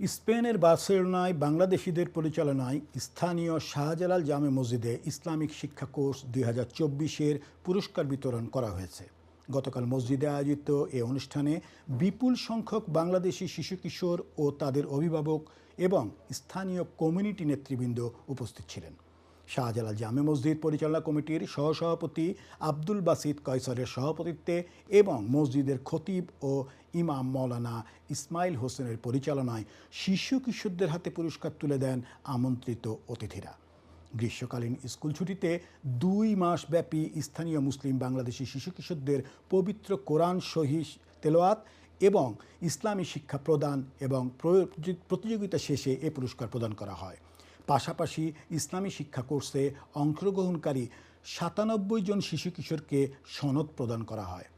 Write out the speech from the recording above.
স্পেনের বার্সেলোনায় বাংলাদেশিদের পরিচালনায় স্থানীয় শাহজালাল জামে মসজিদে ইসলামিক শিক্ষা কোর্স দুই হাজার চব্বিশের পুরস্কার বিতরণ করা হয়েছে। গতকাল মসজিদে আয়োজিত এ অনুষ্ঠানে বিপুল সংখ্যক বাংলাদেশি শিশু কিশোর ও তাদের অভিভাবক এবং স্থানীয় কমিউনিটি নেতৃবৃন্দ উপস্থিত ছিলেন। শাহজালাল জামে মসজিদ পরিচালনা কমিটির সহসভাপতি আব্দুল বাসিদ কয়সরের সভাপতিত্বে এবং মসজিদের খতিব ও ইমাম মৌলানা ইসমাইল হোসেনের পরিচালনায় শিশু কিশোরদের হাতে পুরস্কার তুলে দেন আমন্ত্রিত অতিথিরা। গ্রীষ্মকালীন স্কুল ছুটিতে দুই মাস ব্যাপী স্থানীয় মুসলিম বাংলাদেশি শিশু কিশোরদের পবিত্র কোরআন সহিস তেলোয়াত এবং ইসলামী শিক্ষা প্রদান এবং প্রতিযোগিতা শেষে এ পুরস্কার প্রদান করা হয়। পাশাপাশি ইসলামী শিক্ষা কোর্সে অংশগ্রহণকারী সাতানব্বই জন শিশু কিশোরকে সনদ প্রদান করা হয়।